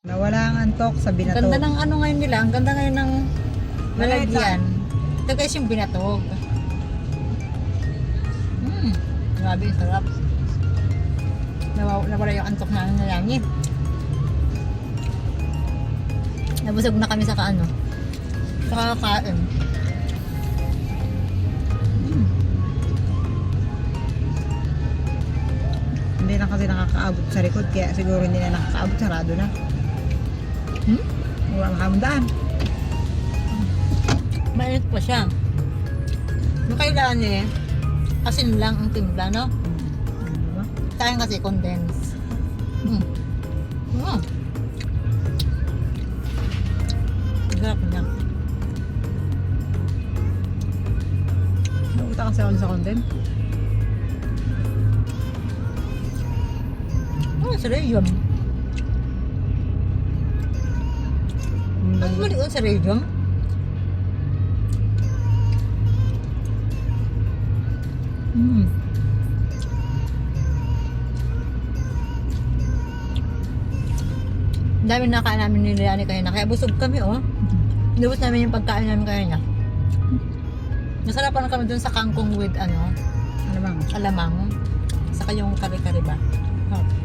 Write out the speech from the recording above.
Nawala ang antok sa binato. ganda ng ano ngayon nila, ang ganda ngayon ng Malay lalagyan. Ito guys yung binatog. Hmm, grabe, sarap. Nawaw, nawala yung antok na nalangin. Nabusog na kami sa kaano. Sa kakain. Hmm. Hindi na kasi nakakaabot sa likod, kaya siguro hindi na nakakaabot, sarado na. Hmm? Wala makamundaan. Mainit pa siya. Yung kailangan eh, asin lang ang timpla, no? Diba? Tayo kasi condense. Hmm. Mm. Sarap niya. Nauta kasi ako sa content. Oh, sa radium. Ang mali sa radium. Mm. Ang dami na kain namin ni Liani. Kaya busog kami, oh. Lubos namin yung pagkain namin kanina. Nasarapan kami dun sa kangkong with, ano, bang? alamang. Saka yung kare-kare ba? Oh.